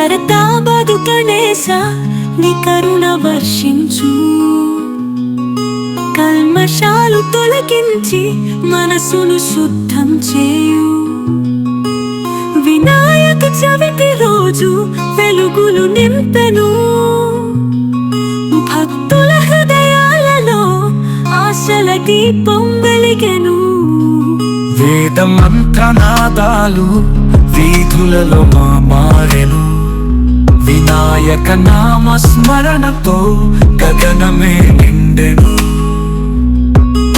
కరతాబదు గణేశ నీ కరుణ వర్షించు. కల్మషాలు తొలగించి మనసును శుద్ధం చేయు. వినాయక చవితి రోజు వెలుగులు నింపెను. భక్తుల హృదయాలలో ఆశల దీపం వెలిగెను. వేద మంత్రనాదాలు వీధులలో మా మారెను వినాయక నామ స్మరణతో గగనమే నిండెను.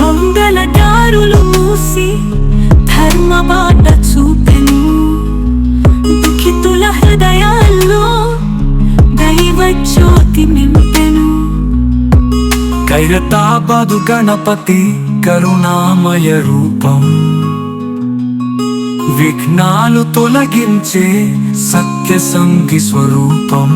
పొంగల దారులు మూసి ధర్మ బాట చూపెను. దుఃఖితుల హృదయాల్లో దైవ జ్యోతి నింపెను. కైరతాబాదు గణపతి కరుణామయ రూపం. విఘ్నాలు తొలగించే నిత్య సంగి స్వరూపం.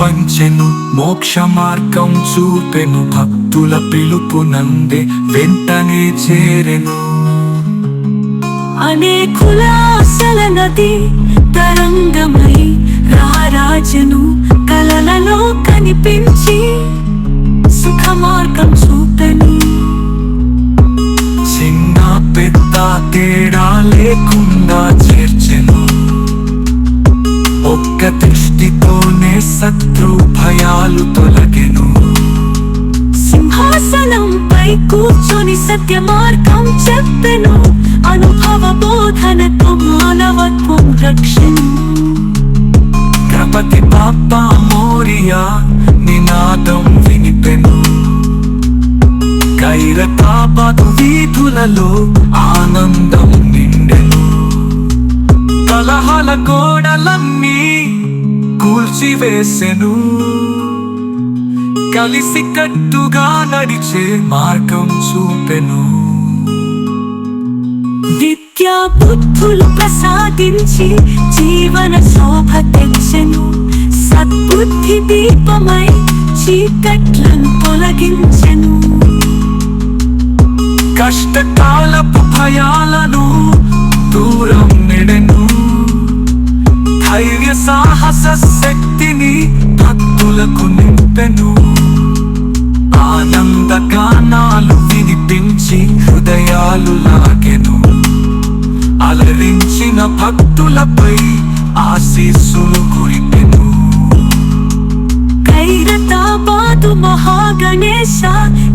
పంచెను మోక్ష మార్గం చూపెను భక్తుల పిలుపు నందే వెంటనే చేరెను. అనేకుల అసల నది తరంగమై రారాజను కలలలో కనిపించి సుఖ మార్గం చూపెను. చిన్న పెద్ద తేడా లేకుండా చేర్చెను. ఒక్క దృష్టితోనే శత్రు భయాలు తొలగెను. సింహాసనంపై కూర్చొని సత్య మార్గం చెప్పెను. అనుభవ బోధనతో మానవత్వం రక్షణు పాపా మోరియా నినాదం వినిపెను. కైరతాబాదు వీధులలో ఆనందం నిండెను. కలహల గోడలన్నీ కూల్చివేసెను. కలిసి కట్టుగా నడిచే మార్గం చూపెను. విద్యా బుద్ధులు ప్రసాదించి జీవన శోభ తెచ్చెను. సద్బుద్ధి దీపమై చీకట్లను తొలగించెను. కష్టకాలపు భయాలను దూరం నెడెను. ధైర్య సాహస శక్తిని భక్తులకు నింపెను. ఆనంద గానాలు వినిపించి హృదయాలు లాగెను. అలరించిన భక్తులపై ఆశీస్సులు కురిపెను. కైరతాబాదు మహాగణేశ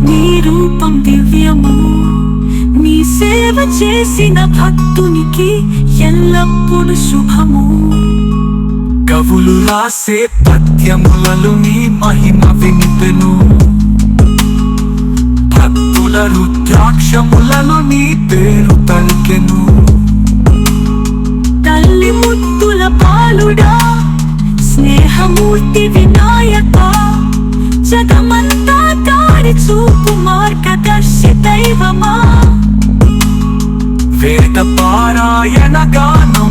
నీ రూపం దివ్యము. నీ సేవ చేసిన భక్తునికి ఎల్లప్పుడూ శుభము. కవులు రాసే పద్యములలో నీ మహిమ వినిపెను. భక్తుల రుద్రాక్షములలో నీ పేరు పలికెను. తల్లి ముత్తుల పాలుడా స్నేహమూర్తి వినా தெய்வமா? வேத பாராயண கானம்